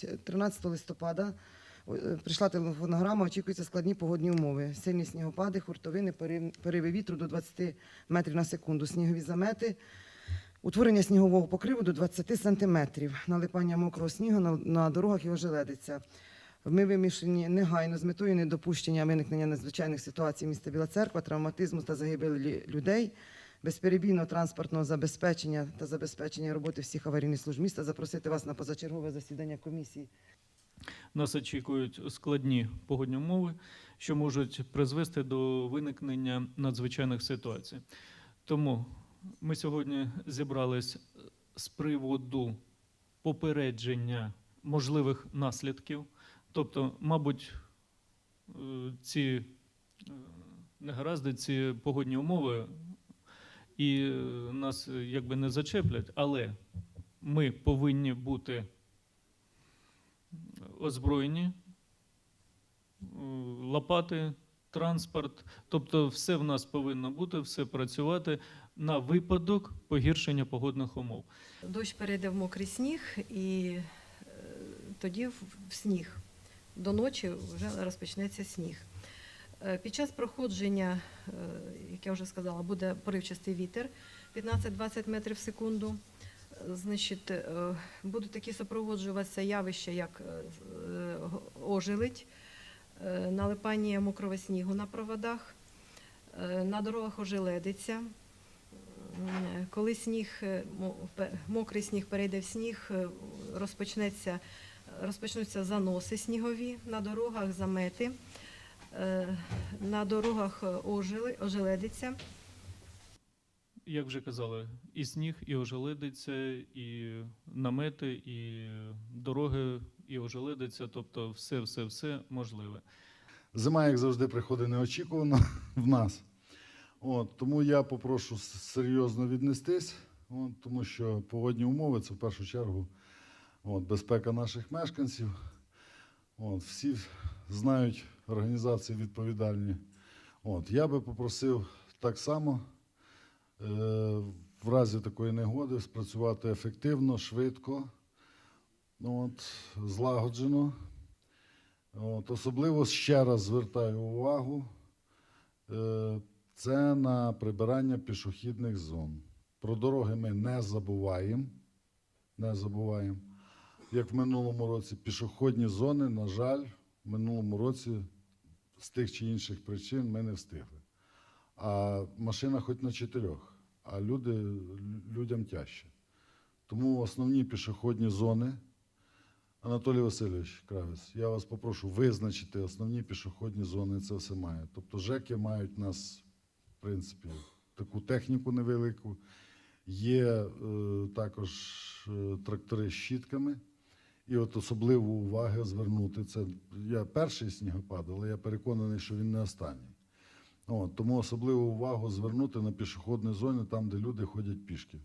13, 13 листопада е, прийшла телефонограма, очікуються складні погодні умови. Сильні снігопади, хуртовини, пориви вітру до 20 метрів на секунду, снігові замети, утворення снігового покриву до 20 сантиметрів, налипання мокрого снігу на, на дорогах і ожеледиться. Ми вимішені негайно з метою недопущення виникнення надзвичайних ситуацій міста Біла Церква, травматизму та загибелі людей, безперебійного транспортного забезпечення та забезпечення роботи всіх аварійних служб міста, запросити вас на позачергове засідання комісії Нас очікують складні погодні умови, що можуть призвести до виникнення надзвичайних ситуацій. Тому ми сьогодні зібрались з приводу попередження можливих наслідків. Тобто, мабуть, е, ці е, негаразди, ці погодні умови і е, нас е, якби не зачеплять, але ми повинні бути озброєні, е, лопати, транспорт. Тобто, все в нас повинно бути, все працювати на випадок погіршення погодних умов. Дощ перейде в мокрий сніг і тоді в сніг. До ночі вже розпочнеться сніг. Е, Під час проходження, е, як я вже сказала, буде поривчастий вітер 15-20 метрів в секунду. Е, Значить, будуть такі супроводжуватися явища, як ожеледь, налипання мокрого снігу на проводах, на дорогах ожеледиться. Коли сніг, мокрий сніг перейде в сніг, розпочнеться, розпочнуться заноси снігові на дорогах, замети. Е, На дорогах е, ожели, ожеледиться. Як вже казали, і сніг, і ожеледиться, і намети, і дороги, і ожеледиться. Тобто, все, все, все можливе. Зима, як завжди, приходить неочікувано в нас. От, тому я попрошу серйозно віднестись, от, тому що погодні умови це в першу чергу от, безпека наших мешканців. От, всі знають організації відповідальні. От, я би попросив так само е, в разі такої негоди спрацювати ефективно, швидко, от, злагоджено. От, особливо ще раз звертаю увагу, е, це на прибирання пішохідних зон. Про дороги ми не забуваємо. Не забуваємо. Як в минулому році, пішохідні зони, на жаль, в минулому році з тих чи інших причин ми не встигли. А машина хоч на чотирьох, а люди, людям тяжче. Тому основні пішохідні зони. Анатолій Васильович Кравець, я вас попрошу визначити основні пішохідні зони. Це все має. Тобто ЖЕКи мають у нас, в принципі, таку техніку невелику. Є е, також е, трактори з щітками. І от особливу увагу звернути. Це я перший снігопад, але я переконаний, що він не останній. От, тому особливу увагу звернути на пішохідні зони, там, де люди ходять пішки.